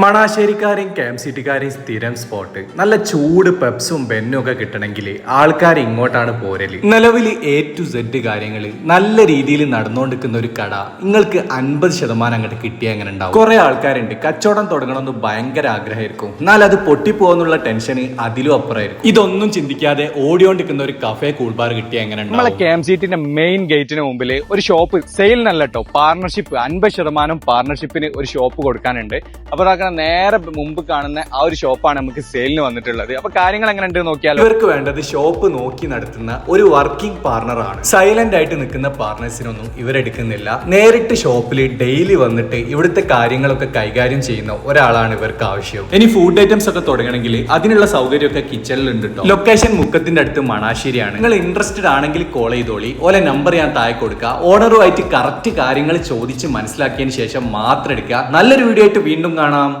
മണാശ്ശേരിക്കാരെയും camp സിറ്റിക്കാരെയും സ്ഥിരം spot നല്ല ചൂട് പെപ്സും ബെന്നും ഒക്കെ കിട്ടണമെങ്കിൽ ആൾക്കാർ ഇങ്ങോട്ടാണ് പോരൽ. നിലവിൽ എ ടു സെഡ് കാര്യങ്ങൾ നല്ല രീതിയിൽ നടന്നുകൊണ്ടിരിക്കുന്ന ഒരു കട. നിങ്ങൾക്ക് അൻപത് ശതമാനം അങ്ങോട്ട് കിട്ടിയ അങ്ങനെ ഉണ്ടാവും? കുറെ ആൾക്കാരുണ്ട്. കച്ചവടം തുടങ്ങണമെന്ന് ഭയങ്കര ആഗ്രഹമായിരിക്കും. എന്നാൽ അത് പൊട്ടിപ്പോകുന്നുള്ള ടെൻഷന് അതിലും അപ്പുറമായിരിക്കും. ഇതൊന്നും ചിന്തിക്കാതെ ഓടിക്കൊണ്ടിരിക്കുന്ന ഒരു കഫേ കൂൾബാർ കിട്ടിയ എങ്ങനെ ഉണ്ടാവും? നമ്മളെ ക്യാമ്പ് സീറ്റിന്റെ മെയിൻ ഗേറ്റിന് മുമ്പിൽ ഒരു ഷോപ്പ് സെയിൽ നല്ല കേട്ടോ പാർട്ണർഷിപ്പ് അൻപത് ശതമാനം പാർട്ണർഷിപ്പിന് ഒരു ഷോപ്പ് കൊടുക്കാനുണ്ട്. അപ്പൊ അതാക്കണ നേരെ മുമ്പ് കാണുന്ന ആ ഒരു ഷോപ്പാണ് നമുക്ക് സെയിലിന് വന്നിട്ടുള്ളത്. അപ്പൊ കാര്യങ്ങൾ എങ്ങനെ ഉണ്ട് നോക്കിയാൽ ഇവർക്ക് വേണ്ടത് ഷോപ്പ് നോക്കി നടത്തുന്ന ഒരു വർക്കിംഗ് പാർട്ണർ ആണ്. സൈലന്റ് ആയിട്ട് നിൽക്കുന്ന പാർട്ണേഴ്സിനൊന്നും ഇവരെടുക്കുന്നില്ല നേരിട്ട് ഷോപ്പിൽ ഡെയിലി വന്നിട്ട് ഇവിടുത്തെ കാര്യങ്ങളൊക്കെ കൈകാര്യം ചെയ്യുന്ന ഒരാളാണ് ഇവർക്ക് ആവശ്യം. ഇനി ഫുഡ് ഐറ്റംസ് ഒക്കെ തുടങ്ങണമെങ്കിൽ അതിനുള്ള സൗകര്യമൊക്കെ കിച്ചണിൽ ഉണ്ട് കേട്ടോ ലൊക്കേഷൻ മുക്കത്തിന്റെ അടുത്ത് മണാശ്ശേരിയാണ്. നിങ്ങൾ ഇൻട്രസ്റ്റഡ് ആണെങ്കിൽ കോൾ ചെയ്തോളി. ഓലെ നമ്പർ ഞാൻ താഴെ കൊടുക്കുക ഓണറുമായിട്ട് കറക്റ്റ് കാര്യങ്ങൾ ചോദിച്ച് മനസ്സിലാക്കിയതിന് ശേഷം മാത്രം എടുക്കുക. നല്ലൊരു വീഡിയോ ആയിട്ട് വീണ്ടും കാണാം.